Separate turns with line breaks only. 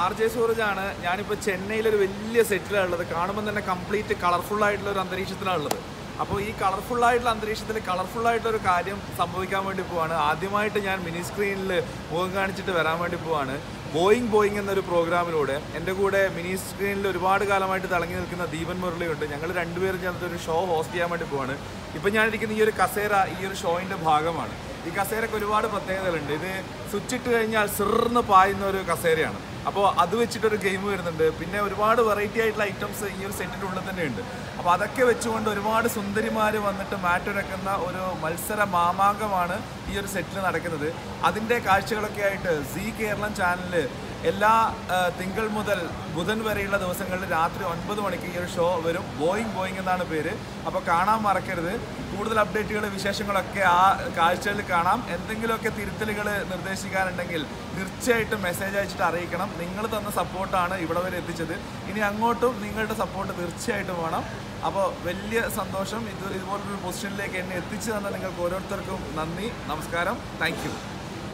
R J സൂരജാണ് ഞാനിപ്പോൾ ചെന്നൈയിൽ ഒരു വലിയ സെറ്റിലാണ് ഉള്ളത് കാണുമ്പോൾ തന്നെ കംപ്ലീറ്റ് കളർഫുൾ ആയിട്ടുള്ള ഒരു അന്തരീക്ഷത്തിലാണ് ഉള്ളത് അപ്പോൾ ഈ കളർഫുൾ ആയിട്ടുള്ള അന്തരീക്ഷത്തിൽ കളർഫുൾ ആയിട്ടുള്ള ഒരു കാര്യം സംഭവിക്കാൻ വേണ്ടി പോവാണ്. ആദ്യമായിട്ട് ഞാൻ മിനി സ്ക്രീനിൽ മുഖം കാണിച്ചിട്ട് വരാൻ വേണ്ടി പോവാണ്. ബോയിങ് ബോയിങ് എന്നൊരു പ്രോഗ്രാമിലൂടെ എന്റെ കൂടെ മിനി സ്ക്രീനിൽ ഒരുപാട് കാലമായിട്ട് തിളങ്ങി നിൽക്കുന്ന ദീപൻ മുരളിയുണ്ട്. ഞങ്ങൾ രണ്ടുപേരും ചേർന്നിട്ട് ഒരു ഷോ ഹോസ്റ്റ് ചെയ്യാൻ വേണ്ടി പോവാണ്. ഇപ്പം ഞാനിരിക്കുന്ന ഈ ഒരു കസേര ഈ ഒരു ഷോയിന്റെ ഭാഗമാണ്. ഈ കസേരക്ക് ഒരുപാട് പ്രത്യേകതകളുണ്ട്. ഇത് സ്വിച്ചിട്ട് കഴിഞ്ഞാൽ സിറിന്ന് പായുന്ന ഒരു കസേരയാണ്. അപ്പോൾ അത് വെച്ചിട്ടൊരു ഗെയിം വരുന്നുണ്ട്. പിന്നെ ഒരുപാട് വെറൈറ്റി ആയിട്ടുള്ള ഐറ്റംസ് ഈ ഒരു സെറ്റിനുള്ളിൽ തന്നെ ഉണ്ട്. അപ്പോൾ അതൊക്കെ വെച്ചുകൊണ്ട് ഒരുപാട് സുന്ദരിമാർ വന്നിട്ട് മാറ്റുരക്കുന്ന ഒരു മത്സര മാമാങ്കമാണ് ഈ ഒരു സെറ്റിൽ നടക്കുന്നത്. അതിന്റെ കാഴ്ചകളൊക്കെ ആയിട്ട് സി കേരളം ചാനലിൽ എല്ലാ തിങ്കൾ മുതൽ ബുധൻ വരെയുള്ള ദിവസങ്ങളിൽ രാത്രി ഒൻപത് മണിക്ക് ഈ ഒരു ഷോ വരും. ബോയിങ് ബോയിങ് എന്നാണ് പേര്. അപ്പോൾ കാണാൻ മറക്കരുത്. കൂടുതൽ അപ്ഡേറ്റുകൾ വിശേഷങ്ങളൊക്കെ ആ കാഴ്ചകളിൽ കാണാം. എന്തെങ്കിലുമൊക്കെ തിരുത്തലുകൾ നിർദ്ദേശിക്കാനുണ്ടെങ്കിൽ തീർച്ചയായിട്ടും മെസ്സേജ് അയച്ചിട്ട് അറിയിക്കണം. നിങ്ങൾ തന്ന സപ്പോർട്ടാണ് ഇവിടെ വരെ എത്തിച്ചത്. ഇനി അങ്ങോട്ടും നിങ്ങളുടെ സപ്പോർട്ട് തീർച്ചയായിട്ടും വേണം. അപ്പോൾ വലിയ സന്തോഷം. ഇത് ഇതുപോലൊരു പൊസിഷനിലേക്ക് എന്നെ എത്തിച്ചു തന്ന നിങ്ങൾക്ക് ഓരോരുത്തർക്കും നന്ദി നമസ്കാരം. താങ്ക്